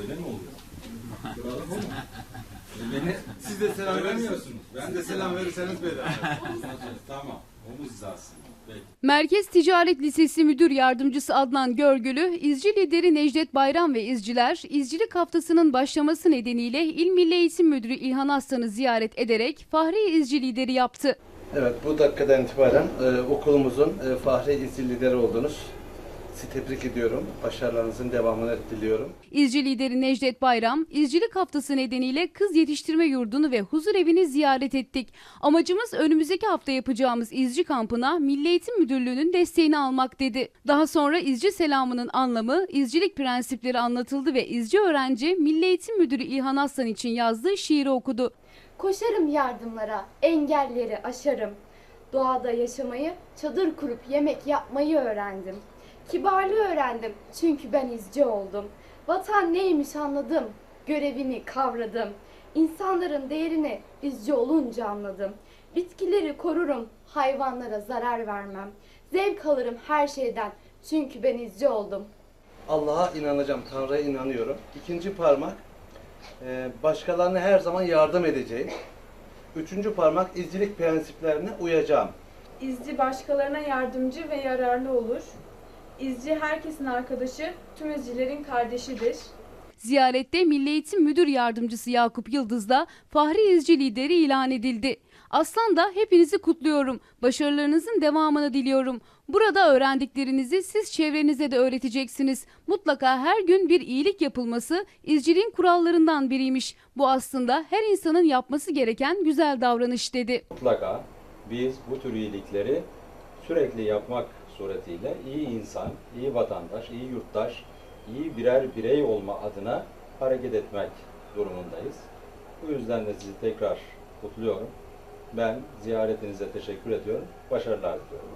Öyle mi oluyor? Beni Siz de selam veriyorsunuz. Ben de selam verirseniz böyle. tamam. Omuz hizası. Merkez Ticaret Lisesi Müdür Yardımcısı Adnan Görgülü, izci lideri Necdet Bayram ve izciler, izcilik haftasının başlaması nedeniyle İl Milli Eğitim Müdürü İlhan Aslan'ı ziyaret ederek Fahri İzci lideri yaptı. Evet, bu dakikadan itibaren e, okulumuzun e, fahri izci lideri oldunuz. Sizi tebrik ediyorum. Başarılarınızın devamını diliyorum. İzci lideri Necdet Bayram, izcilik haftası nedeniyle kız yetiştirme yurdunu ve huzur evini ziyaret ettik. Amacımız önümüzdeki hafta yapacağımız izci kampına Milli Eğitim Müdürlüğü'nün desteğini almak dedi. Daha sonra izci selamının anlamı, izcilik prensipleri anlatıldı ve izci öğrenci Milli Eğitim Müdürü İlhan Aslan için yazdığı şiiri okudu. Koşarım yardımlara, engelleri aşarım. Doğada yaşamayı, çadır kurup yemek yapmayı öğrendim. Kibarlığı öğrendim çünkü ben izci oldum. Vatan neymiş anladım, görevini kavradım. İnsanların değerini izci olunca anladım. Bitkileri korurum, hayvanlara zarar vermem. Zevk alırım her şeyden çünkü ben izci oldum. Allah'a inanacağım, Tanrı'ya inanıyorum. İkinci parmak, e, başkalarına her zaman yardım edeceğim. Üçüncü parmak, izcilik prensiplerine uyacağım. İzci başkalarına yardımcı ve yararlı olur. İzci herkesin arkadaşı, tüm izcilerin kardeşidir. Ziyarette Milli Eğitim Müdür Yardımcısı Yakup Yıldız'da Fahri İzci lideri ilan edildi. Aslan da hepinizi kutluyorum. Başarılarınızın devamını diliyorum. Burada öğrendiklerinizi siz çevrenize de öğreteceksiniz. Mutlaka her gün bir iyilik yapılması izciliğin kurallarından biriymiş. Bu aslında her insanın yapması gereken güzel davranış dedi. Mutlaka biz bu tür iyilikleri sürekli yapmak suretiyle iyi insan, iyi vatandaş, iyi yurttaş, iyi birer birey olma adına hareket etmek durumundayız. Bu yüzden de sizi tekrar kutluyorum. Ben ziyaretinize teşekkür ediyorum. Başarılar diliyorum.